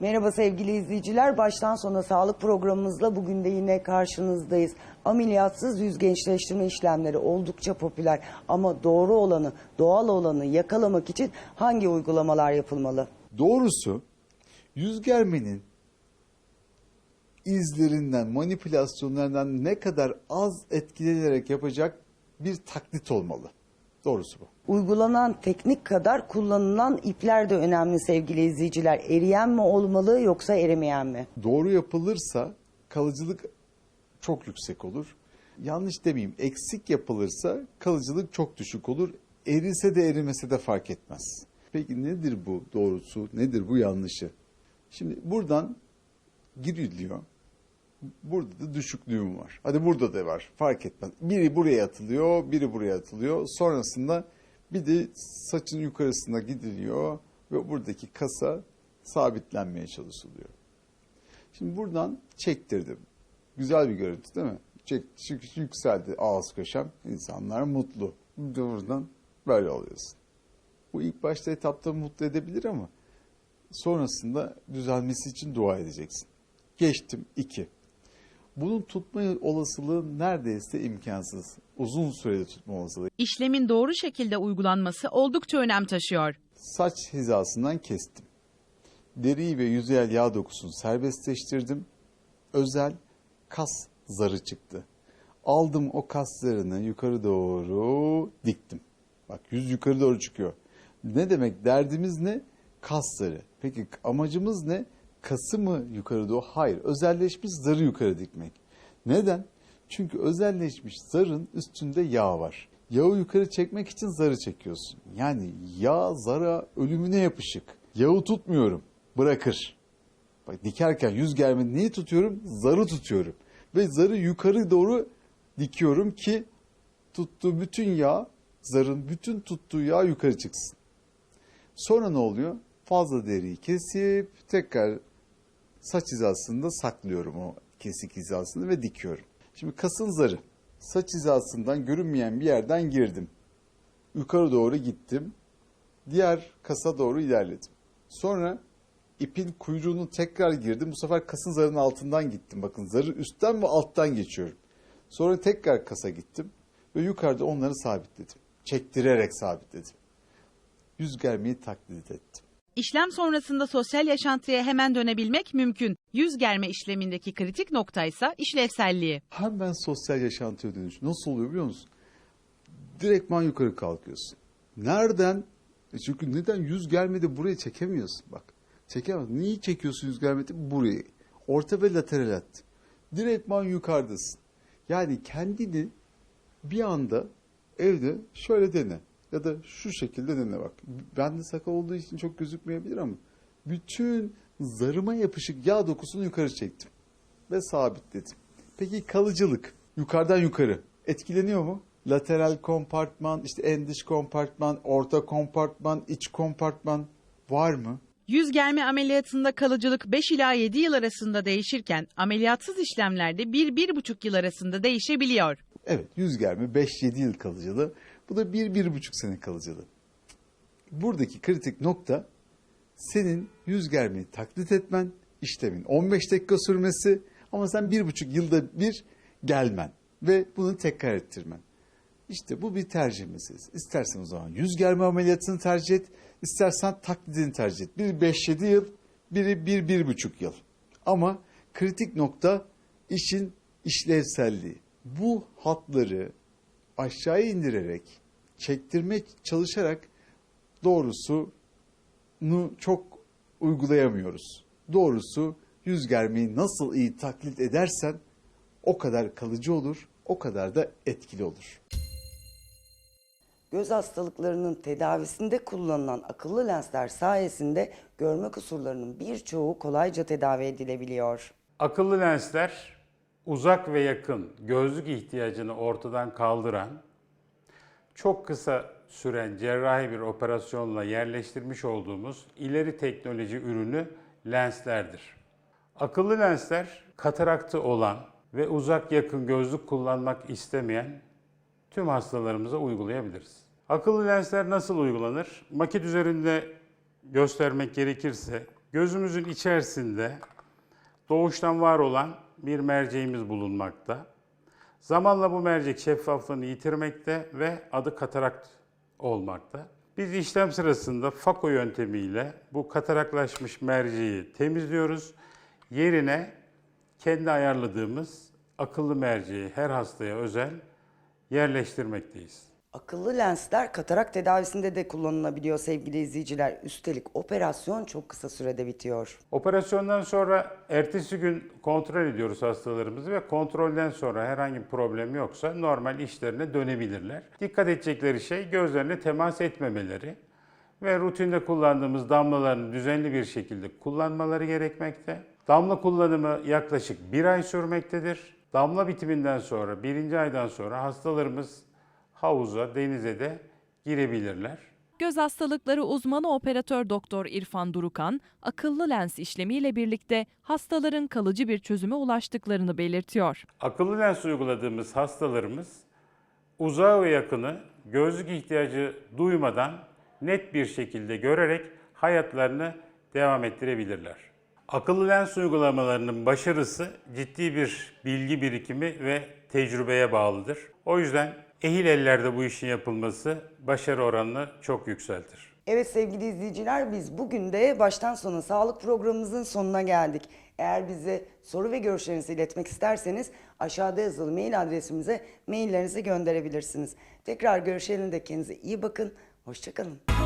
Merhaba sevgili izleyiciler. Baştan sona sağlık programımızla bugün de yine karşınızdayız. Ameliyatsız yüz gençleştirme işlemleri oldukça popüler ama doğru olanı, doğal olanı yakalamak için hangi uygulamalar yapılmalı? Doğrusu yüz germenin izlerinden, manipülasyonlarından ne kadar az etkilenerek yapacak bir taklit olmalı. Doğrusu bu. Uygulanan teknik kadar kullanılan ipler de önemli sevgili izleyiciler. Eriyen mi olmalı yoksa erimeyen mi? Doğru yapılırsa kalıcılık çok yüksek olur. Yanlış demeyeyim, eksik yapılırsa kalıcılık çok düşük olur. Erise de erimese de fark etmez. Peki nedir bu doğrusu, nedir bu yanlışı? Şimdi buradan giriliyor. Burada da düşüklüğüm var. Hadi burada da var. Fark etmez. Biri buraya atılıyor, biri buraya atılıyor. Sonrasında bir de saçın yukarısına gidiliyor ve buradaki kasa sabitlenmeye çalışılıyor. Şimdi buradan çektirdim. Güzel bir görüntü değil mi? Çek, yükseldi ağız köşem. İnsanlar mutlu. Buradan böyle oluyorsun. Bu ilk başta etapta mutlu edebilir ama sonrasında düzelmesi için dua edeceksin. Geçtim iki. Bunun tutma olasılığı neredeyse imkansız. Uzun sürede tutma olasılığı. İşlemin doğru şekilde uygulanması oldukça önem taşıyor. Saç hizasından kestim. Deriyi ve yüzeyel yağ dokusunu serbestleştirdim. Özel kas zarı çıktı. Aldım o kas zarını yukarı doğru diktim. Bak yüz yukarı doğru çıkıyor. Ne demek? Derdimiz ne? Kas zarı. Peki amacımız ne? Kası mı yukarı doğru? Hayır. Özelleşmiş zarı yukarı dikmek. Neden? Çünkü özelleşmiş zarın üstünde yağ var. Yağı yukarı çekmek için zarı çekiyorsun. Yani yağ zara ölümüne yapışık. Yağı tutmuyorum. Bırakır. Bak dikerken yüz germe neyi tutuyorum? Zarı tutuyorum. Ve zarı yukarı doğru dikiyorum ki tuttuğu bütün yağ, zarın bütün tuttuğu yağ yukarı çıksın. Sonra ne oluyor? Fazla deriyi kesip tekrar saç hizasında saklıyorum o kesik hizasını ve dikiyorum. Şimdi kasın zarı. Saç hizasından görünmeyen bir yerden girdim. Yukarı doğru gittim. Diğer kasa doğru ilerledim. Sonra ipin kuyruğunu tekrar girdim. Bu sefer kasın zarının altından gittim. Bakın zarı üstten ve alttan geçiyorum. Sonra tekrar kasa gittim ve yukarıda onları sabitledim. Çektirerek sabitledim. Yüz germeyi taklit ettim. İşlem sonrasında sosyal yaşantıya hemen dönebilmek mümkün. Yüz germe işlemindeki kritik noktaysa işlevselliği. Hemen sosyal yaşantıya dönüş. Nasıl oluyor biliyor musun? Direktman yukarı kalkıyorsun. Nereden? E çünkü neden yüz gelmedi buraya çekemiyorsun bak. Çekemez. Niye çekiyorsun yüz gelmedi? Burayı. Orta ve lateral at. Direktman yukarıdasın. Yani kendini bir anda evde şöyle dene. Ya da şu şekilde dene bak. Bende sakal olduğu için çok gözükmeyebilir ama bütün zarıma yapışık yağ dokusunu yukarı çektim ve sabitledim. Peki kalıcılık yukarıdan yukarı etkileniyor mu? Lateral kompartman, işte en dış kompartman, orta kompartman, iç kompartman var mı? Yüz germe ameliyatında kalıcılık 5 ila 7 yıl arasında değişirken ameliyatsız işlemlerde 1-1,5 yıl arasında değişebiliyor. Evet yüz germe 5-7 yıl kalıcılığı. Bu da 1-1,5 sene kalıcılığı. Buradaki kritik nokta senin yüz germeyi taklit etmen, işlemin 15 dakika sürmesi ama sen 1,5 yılda bir gelmen ve bunu tekrar ettirmen. İşte bu bir tercih meselesi. İstersen o zaman yüz germe ameliyatını tercih et, istersen taklidini tercih et. Biri 5-7 yıl, biri 1-1,5 yıl. Ama kritik nokta işin işlevselliği. Bu hatları aşağıya indirerek, çektirmeye çalışarak doğrusunu çok uygulayamıyoruz. Doğrusu yüz germeyi nasıl iyi taklit edersen o kadar kalıcı olur, o kadar da etkili olur. Göz hastalıklarının tedavisinde kullanılan akıllı lensler sayesinde görme kusurlarının birçoğu kolayca tedavi edilebiliyor. Akıllı lensler uzak ve yakın gözlük ihtiyacını ortadan kaldıran, çok kısa süren cerrahi bir operasyonla yerleştirmiş olduğumuz ileri teknoloji ürünü lenslerdir. Akıllı lensler kataraktı olan ve uzak yakın gözlük kullanmak istemeyen tüm hastalarımıza uygulayabiliriz. Akıllı lensler nasıl uygulanır? Maket üzerinde göstermek gerekirse Gözümüzün içerisinde doğuştan var olan bir merceğimiz bulunmakta. Zamanla bu mercek şeffaflığını yitirmekte ve adı katarakt olmakta. Biz işlem sırasında fako yöntemiyle bu kataraklaşmış merceği temizliyoruz. Yerine kendi ayarladığımız akıllı merceği her hastaya özel yerleştirmekteyiz. Akıllı lensler katarak tedavisinde de kullanılabiliyor sevgili izleyiciler. Üstelik operasyon çok kısa sürede bitiyor. Operasyondan sonra ertesi gün kontrol ediyoruz hastalarımızı ve kontrolden sonra herhangi bir problem yoksa normal işlerine dönebilirler. Dikkat edecekleri şey gözlerine temas etmemeleri ve rutinde kullandığımız damlalarını düzenli bir şekilde kullanmaları gerekmekte. Damla kullanımı yaklaşık bir ay sürmektedir. Damla bitiminden sonra, birinci aydan sonra hastalarımız havuza, denize de girebilirler. Göz hastalıkları uzmanı operatör doktor İrfan Durukan, akıllı lens işlemiyle birlikte hastaların kalıcı bir çözüme ulaştıklarını belirtiyor. Akıllı lens uyguladığımız hastalarımız uzağı ve yakını gözlük ihtiyacı duymadan net bir şekilde görerek hayatlarını devam ettirebilirler. Akıllı lens uygulamalarının başarısı ciddi bir bilgi birikimi ve tecrübeye bağlıdır. O yüzden ehil ellerde bu işin yapılması başarı oranını çok yükseltir. Evet sevgili izleyiciler biz bugün de baştan sona sağlık programımızın sonuna geldik. Eğer bize soru ve görüşlerinizi iletmek isterseniz aşağıda yazılı mail adresimize maillerinizi gönderebilirsiniz. Tekrar görüşelim de kendinize iyi bakın. Hoşçakalın.